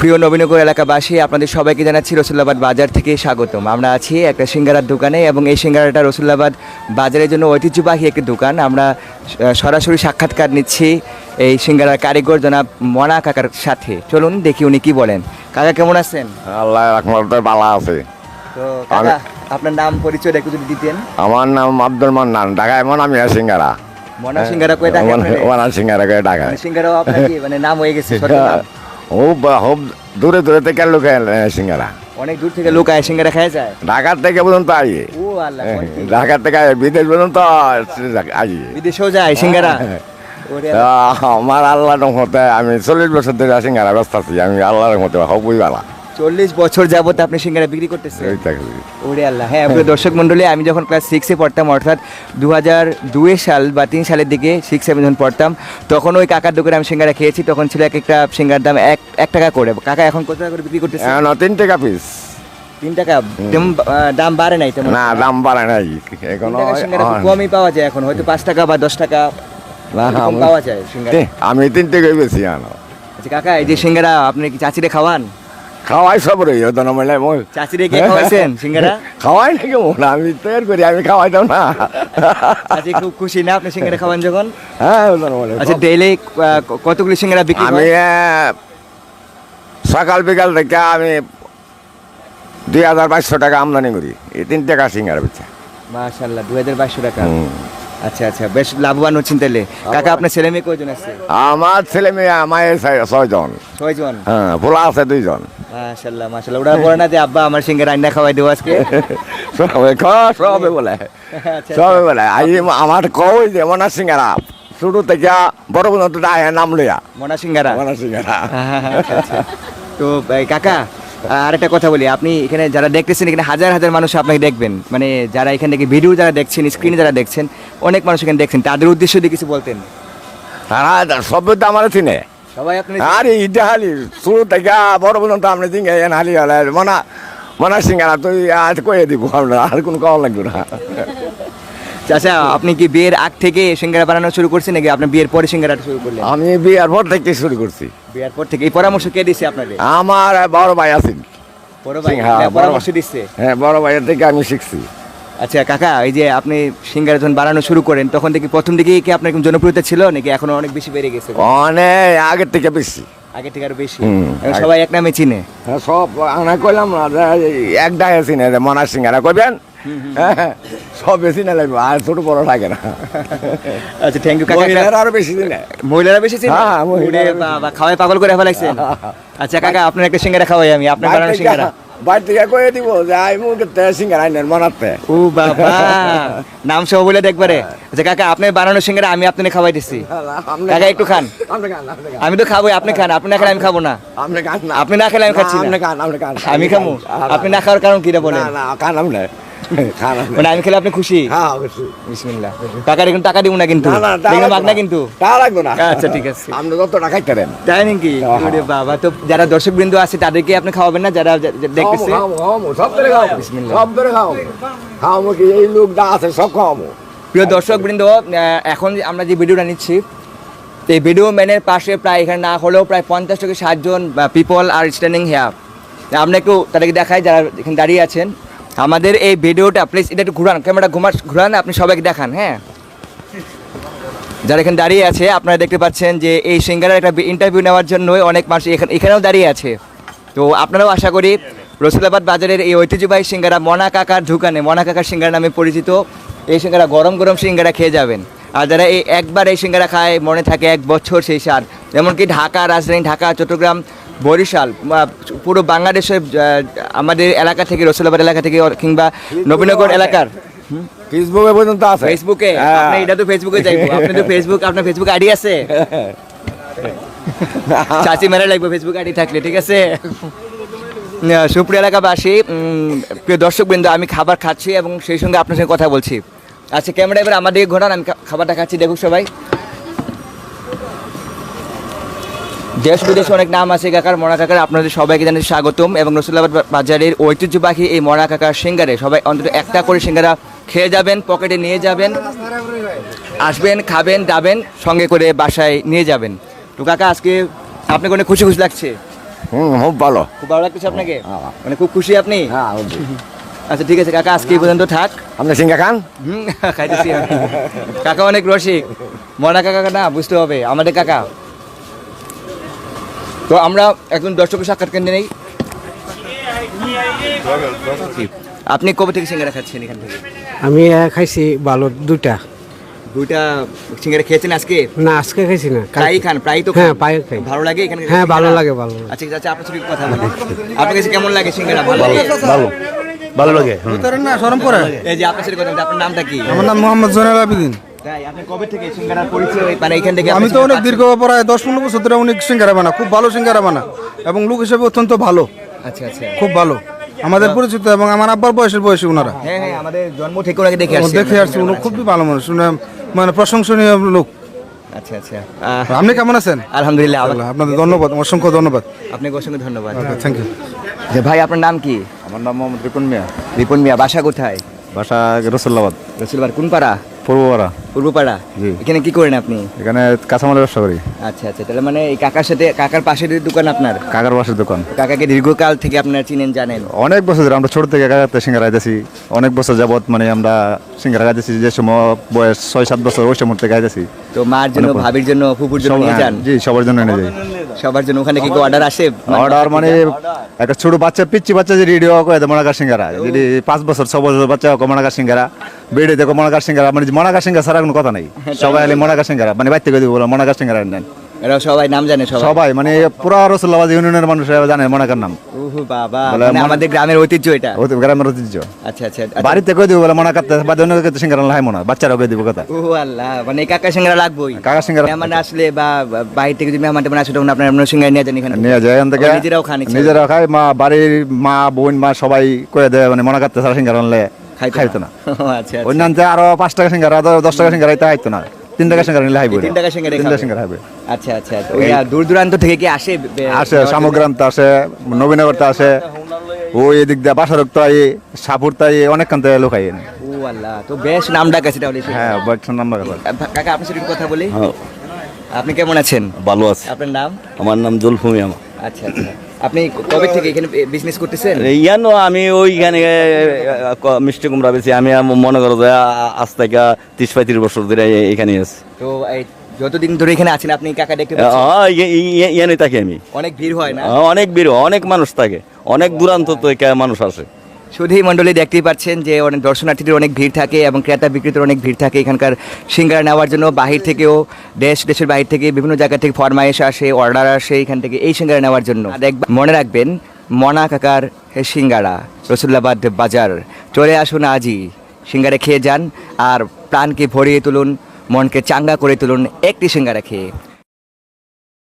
প্রিয় নবীনগর এলাকাবাসী আপনাদের সবাইকে জানাচ্ছি রসুল্লাবাদ বাজার থেকে স্বাগতম। আমরা আছি একটা সিঙ্গারার দোকানে এবং এই সিঙ্গারাটা রসুল্লাবাদ বাজারের জন্য ঐতিহ্যবাহী একটি দোকান। আমরা সরাসরি সাক্ষাৎকার নিচ্ছি এই সিঙ্গারার কারিগর জনাব মনা কাকার সাথে। চলুন দেখি উনি কি বলেন। কাকা কেমন আছেন? আল্লাহ ভালো আছে। তো কাকা আপনার নাম পরিচয় একটু যদি দিতেন। আমার নাম আব্দুল মান্নান ঢাকায় মন আমি সিঙ্গারা। মনা সিঙ্গারা কয়ে আপনারে? ওনা সিঙ্গারা করে ঢাকায় মানে সিঙ্গারাও আপনার কি মানে নাম হয়ে গেছে খুব খুব দূরে দূরে থেকে লোক সিঙ্গারা। অনেক দূর থেকে লোক আয় সিঙ্গারা খেয়ে যায়? ঢাকার থেকে পর্যন্ত আই ও আল্লাহ? ঢাকার থেকে বিদেশ পর্যন্ত আই বিদেশেও যায় সিঙ্গারা? আমার আল্লাহ রহমতে আমি চল্লিশ বছর ধরে সিঙ্গারা ব্যস্ত আছি আমি আল্লাহ রহমতে হবই ভালো চল্লিশ বছর যাবত আপনি সিঙ্গারা বিক্রি করতেছেন। ওরে আল্লাহ হ্যাঁ দর্শক মণ্ডলী আমি যখন ক্লাস সিক্সে পড়তাম অর্থাৎ দু হাজার দুই সাল বা তিন সালের দিকে সিক্স সেভেন যখন পড়তাম তখন ওই কাকার দোকানে আমি সিঙ্গারা খেয়েছি তখন ছিল এক একটা সিঙ্গার দাম এক এক টাকা করে। কাকা এখন কত টাকা করে বিক্রি করতেছে? তিন টাকা পিস তিন টাকা? দাম বাড়ে নাই তেমন? না দাম বাড়ে নাই। এখন টাকা কমই পাওয়া যায় এখন হয়তো পাঁচ টাকা বা দশ টাকা আমি- পাওয়া যায় সিঙ্গারা। আমি তিন টাকাই বেশি আনো। আচ্ছা কাকা এই যে সিঙ্গারা আপনি কি চাচিরে খাওয়ান? খাওয়াই সব রে ওদের মিলে মই চাচিরে কে খাওয়াইছেন? সিঙ্গারা? খাওয়াই নাকি মনে আমি তৈরি করি আমি খাওয়াই দাও না। চাচি খুব খুশি না আপনি সিঙ্গারা খাওয়ান যখন? হ্যাঁ ওদের মিলে আচ্ছা ডেইলি কতগুলি সিঙ্গারা বিক্রি আমি সকাল বিকাল থেকে আমি দুই হাজার বাইশশো টাকা আমদানি করি এই তিন টাকা সিঙ্গার বেচা। মাশাআল্লাহ দুই হাজার বাইশশো টাকা। আচ্ছা আচ্ছা বেশ লাভবান হচ্ছেন তাহলে। কাকা আপনার ছেলে মেয়ে কয়জন আছে? আমার ছেলে মেয়ে ছয়- ছয়জন। ছয়জন? হ্যাঁ পোলা আছে দুইজন। ওরা বলে না যে আব্বা আমার সঙ্গে রান্না খাওয়াই দেবো আজকে? সবে সবে বলে। আচ্ছা, সবে বলে। আই আমার কই যে সিঙ্গারা শুরু থেকে বড় পর্যন্ত নাম লইয়া। মনা সিঙ্গারা মনা সিঙ্গারা আচ্ছা, আচ্ছা। তো কাকা আর একটা কথা বলি। আপনি এখানে যারা দেখতেছেন এখানে হাজার হাজার মানুষ আপনাকে দেখবেন। মানে যারা এখান থেকে ভিডিও যারা দেখছেন স্ক্রিনে যারা দেখছেন অনেক মানুষ এখানে দেখছেন। তাদের উদ্দেশ্য দিয়ে কিছু বলতেন। হ্যাঁ সব তো আমার চিনে। আরে ইটা হালি শুরু থেকে বড় পর্যন্ত এন হালি মনা মনা সিঙ্গারা তুই কয়ে দিব আমরা আর কোনো কম লাগবে না। আপনি কি বিয়ের আগ থেকে সিঙ্গারা বানানো শুরু করছেন নাকি আপনি বিয়ের পরে সিঙ্গারাটা শুরু করলেন? আমি বিয়ার পর থেকে শুরু করছি। বিয়ের পর থেকে এই পরামর্শ কে দিছে আপনাদের? আমার বড় ভাই আছেন। বড় ভাই হ্যাঁ, পরামর্শ। দিচ্ছে হ্যাঁ বড় ভাইয়ের থেকে আমি শিখছি। আচ্ছা কাকা এই যে আপনি সিঙ্গারা যখন বানানো শুরু করেন তখন থেকে প্রথম দিকে কি আপনার জনপ্রিয়তা ছিল নাকি এখনও অনেক বেশি বেড়ে গেছে? অনেক আগের থেকে বেশি। আগে থেকে আরও বেশি? সবাই এক নামে চিনে। হ্যাঁ, সব কইলাম না এক ডাকে চিনে যে মনা সিঙ্গারা কইবেন? হ্যাঁ, সব বেশি না লাগবে আর ছোট বড় থাকে না। আচ্ছা থ্যাংক ইউ কাকা মহিলারা আরও বেশি দিনে মহিলারা বেশি চিনে? হ্যাঁ, খাওয়াই পাগল করে ফেলাইছেন। আচ্ছা কাকা আপনার একটা সিঙ্গারা খাওয়াই আমি আপনার বানানো সিঙ্গারা। বাড়ি থেকে কয়ে দিব যে আই মুখে সিঙ্গারা আইনের মনাতে। ও বাবা নাম সহ বলে দেখবারে আচ্ছা কাকা আপনার বানানো সিঙ্গারা আমি আপনাকে খাওয়াই দিছি। কাকা একটু খান। আপনি আপনি আমি তো খাবোই আপনি খান। আপনি না খেলে আমি খাব না। আপনি না। খেলে আমি খাচ্ছি না। আপনি আপনি আমি খাব আপনি না খাওয়ার কারণ কিটা বলেন? না আপনি খান আপনি। মানে আমি খেলে আপনি খুশি? হ্যাঁ অবশ্যই। বিসমিল্লাহ। টাকা এখন টাকা দিব না কিন্তু। না না তা দেখলাম লাগবে মাগনা কিন্তু। তা লাগবে না। আচ্ছা, ঠিক আছে। আপনি যত টাকা খাইতেন তাই নাকি? হ্যাঁ। ওরে বাবা তো যারা দর্শক বৃন্দ আছে তাদেরকে আপনি খাওয়াবেন না? যারা দেখতেছে? সব ধরে খাও বিসমিল্লাহ। সব ধরে খাও খাওয়াবো কি? এই লোক দা আছে সব খাওয়াবো। প্রিয় দর্শক বৃন্দ এখন আমরা যে ভিডিওটা নিচ্ছি তো এই ভিডিও ম্যানের পাশে প্রায় এখানে না হলেও প্রায় পঞ্চাশ থেকে ষাটজন পিপল আর স্ট্যান্ডিং হেয়ার আমরা একটু তাদেরকে দেখাই যারা এখানে দাঁড়িয়ে আছেন। আমাদের এই ভিডিওটা প্লিজ এটা একটু ঘুরান ক্যামেরা ঘুমা ঘুরান, আপনি সবাইকে দেখান হ্যাঁ? যারা এখানে দাঁড়িয়ে আছে, আপনারা দেখতে পাচ্ছেন যে এই সিঙ্গারের একটা ইন্টারভিউ নেওয়ার জন্যই অনেক মানুষ এখানে এখানেও দাঁড়িয়ে আছে। তো আপনারাও আশা করি রসুলাবাদ বাজারের এই ঐতিহ্যবাহী সিঙ্গারা মনা কাকার দোকানে, মনা কাকার সিঙ্গারা নামে পরিচিত, এই সিঙ্গারা গরম গরম সিঙ্গারা খেয়ে যাবেন। আর যারা এই একবার এই সিঙ্গারা খায়, মনে থাকে এক বছর সেই স্বাদ। এমনকি ঢাকা, রাজধানী ঢাকা, চট্টগ্রাম বরিশাল পুরো বাংলাদেশের আমাদের এলাকা থেকে রসুলাবাদ এলাকা থেকে কিংবা নবীনগর এলাকার। ফেসবুকে পর্যন্ত আছে। ফেসবুকে? হ্যাঁ। আপনি এটা তো ফেসবুকে যাইবো। আপনি তো ফেসবুক আপনার ফেসবুক আইডি আছে? চাচি মেরা লাগবে ফেসবুক আইডি থাকলে ঠিক আছে? সুপ্রিয় এলাকাবাসী প্রিয় দর্শকবৃন্দ আমি খাবার খাচ্ছি এবং সেই সঙ্গে আপনার সঙ্গে কথা বলছি। আচ্ছা ক্যামেরা এবার আমাদের ঘোরান আমি খাবারটা খাচ্ছি দেখুক সবাই। দেশ বিদেশে অনেক নাম আছে কাকার মরা কাকার আপনাদের সবাইকে জানাই স্বাগতম এবং রসুল্লাবাদ বাজারের ঐতিহ্যবাহী এই মরা কাকার সিঙ্গারে সবাই অন্তত একটা করে সিঙ্গারা খেয়ে যাবেন পকেটে নিয়ে যাবেন আসবেন খাবেন যাবেন সঙ্গে করে বাসায় নিয়ে যাবেন। তো কাকা আজকে আপনাকে অনেক খুশি খুশি লাগছে? হুম খুব ভালো। খুব ভালো লাগতেছে আপনাকে? হ্যাঁ। মানে খুব খুশি আপনি? হ্যাঁ আচ্ছা ঠিক আছে কাকা আজকে এই পর্যন্ত থাক। আপনি সিঙ্গা খান? হুম খাইতেছি কাকা অনেক রসিক। মনা কাকা না বুঝতে হবে। আমাদের কাকা। তো আমরা একজন দর্শকের সাক্ষাৎ কেন্দ্রে নেই। আপনি কবে থেকে সিঙ্গারা খাচ্ছেন এখান থেকে? আমি খাইছি ভালো দুইটা। দুইটা সিঙ্গারা খেয়েছেন আজকে? না আজকে খাইছি না। প্রায়ই খান প্রায়ই তো হ্যাঁ। প্রায় খাই। ভালো লাগে এখানে হ্যাঁ ভালো লাগে ভালো আচ্ছা আচ্ছা আপনার সাথে কথা বলি। আপনার কাছে কেমন লাগে সিঙ্গারা? ভালো ভালো ভালো। লাগে না করে এই যে আপনার সাথে কথা আপনার নামটা কি? আমার নাম মোহাম্মদ জোনাল আবিদিন। তাই আপনি কবে থেকে সিঙ্গারার পরিচয় মানে এখান থেকে আমি তো অনেক দীর্ঘ প্রায় দশ পনেরো বছর ধরে অনেক সিঙ্গারা বানা খুব ভালো সিঙ্গারা বানা এবং লোক হিসেবে অত্যন্ত ভালো। আচ্ছা আচ্ছা। খুব ভালো। আমাদের পরিচিত এবং আমার আব্বার বয়সের বয়সী ওনারা হ্যাঁ হ্যাঁ আমাদের জন্ম থেকে ওনাকে দেখে আসছি দেখে আসছি উনি খুবই ভালো মানুষ মানে প্রশংসনীয় লোক। আচ্ছা আচ্ছা। আপনি কেমন আছেন? আলহামদুলিল্লাহ আপনাদের ধন্যবাদ অসংখ্য ধন্যবাদ। আপনাকে অসংখ্য ধন্যবাদ। থ্যাংক ইউ যে ভাই আপনার নাম কি? আমার নাম মোহাম্মদ রিপন মিয়া। রিপন মিয়া বাসা কোথায়? বাসা রসুল্লাবাদ। রসুলবার কোন পাড়া? পূর্বপাড়া। পূর্বপাড়া? জি। এখানে কি করেন আপনি? এখানে কাঁচামালের ব্যবসা করি। আচ্ছা আচ্ছা তাহলে মানে এই কাকার সাথে কাকার পাশের দোকান আপনার? কাকার বাসের দোকান। কাকাকে দীর্ঘকাল থেকে আপনারা চিনেন জানেন? অনেক বছর ধরে আমরা ছোট থেকে কাকাতে সিঙ্গারা গাইতেছি। অনেক বছর যাবত মানে আমরা সিঙ্গারা গাইতেছি যে সময় বয়স ছয় সাত বছর ওই সময় থেকে গাইতেছি। তো মার জন্য ভাবির জন্য ফুপুর জন্য নিয়ে যান? জি সবার জন্য এনে যাই। সবার জন্য ওখানে কি অর্ডার আসে? অর্ডার মানে একটা ছোট বাচ্চা পিচ্ছি বাচ্চা যে রেডিও করে দেয় মনাকার সিঙ্গারা। যদি পাঁচ বছর ছ বছর বাচ্চা হোক মনাকার সিঙ্গারা। বেড়ে দেখো মনাকার সিঙ্গারা মানে মনাকার সিঙ্গারা ছাড়া কোনো কথা নাই। সবাই এলে মনাকার সিঙ্গারা মানে বাইর থেকে দিব মনাকার সিঙ্গারা নেন। এরা সবাই নাম জানে সবাই। সবাই মানে পুরা রসুল্লাবাদ ইউনিয়নের মানুষ জানে মনাকার নাম। বাবা বলে মানে আমাদের গ্রামের ঐতিহ্য এটা। গ্রামের ঐতিহ্য। আচ্ছা আচ্ছা বাড়িতে কই দিব বলে মনে করতে বাদে অন্য সিঙ্গারা লাই মনে বাচ্চারা কই দিব কথা। ও আল্লাহ মানে কাকা সিঙ্গারা লাগবেই। কাকা সিঙ্গারা মেহমান আসলে বা বা বাইরে থেকে যদি মেহমান টেমন আসে তখন আপনার আপনার সিঙ্গারা নিয়ে যান এখানে নিয়ে যায় এখান থেকে। নিজেরাও খান নিজেরাও খায় মা বাড়ির মা বোন মা সবাই কয়ে দেয় মানে মনে করতে সারা সিঙ্গারা আনলে। খাইতো না। আচ্ছা আচ্ছা। অন্যান্য আরও পাঁচ টাকা সিঙ্গারা আরও দশ টাকা সিঙ্গারা এটা খাইতো না। তিন টাকা সিঙ্গারা নিলে হাইবে তিন টাকা সিঙ্গারা তিন টাকা সিঙ্গারা হাইবে। আচ্ছা আচ্ছা আচ্ছা। দূর দূরান্ত থেকে কি আসে? আসে সামগ্রান্ত আসে নবীনগরতে আসে। ওই এদিক দিয়ে বাসারক তো আই সাপুর তাই অনেক কান্তে লোক আই ও আল্লাহ তো বেশ নাম ডাক আছে তাহলে হ্যাঁ বৈঠক নাম্বার আহ, কাকা আপনার সাথে কথা বলি। হ্যাঁ। আপনি কেমন আছেন? ভালো আছে। আপনার নাম? আমার নাম জলফুমি আচ্ছা আচ্ছা। আপনি কবে থেকে এখানে বিজনেস করতেছেন? ইয়ানো আমি ওইখানে মিষ্টি কুমড়া বেশি আমি মনে করো যে আজ থেকে তিরিশ পঁয়ত্রিশ বছর ধরে এখানে আছি। তো যতদিন ধরে এখানে আছেন আপনি কাকা দেখতে ইয়ানে থাকি আমি। অনেক ভিড় হয় না? অনেক ভিড় অনেক মানুষ থাকে। অনেক দূরান্ত থেকে মানুষ আসে। এই মণ্ডলী দেখতেই পাচ্ছেন যে অনেক দর্শনার্থীদের অনেক ভিড় থাকে এবং ক্রেতা বিক্রেতার অনেক ভিড় থাকে। এখানকার সিঙ্গারা নেওয়ার জন্য বাহির থেকেও, দেশ, দেশের বাহির থেকে বিভিন্ন জায়গা থেকে ফরমাইশ আসে, অর্ডার আসে এখান থেকে এই সিঙ্গারা নেওয়ার জন্য। মনে রাখবেন, মনা কাকার সিঙ্গারা রসুল্লাবাদ বাজার। চলে আসুন আজই, সিঙ্গারা খেয়ে যান আর প্রাণকে ভরিয়ে তুলুন, মনকে চাঙ্গা করে তুলুন একটি সিঙ্গারা খেয়ে।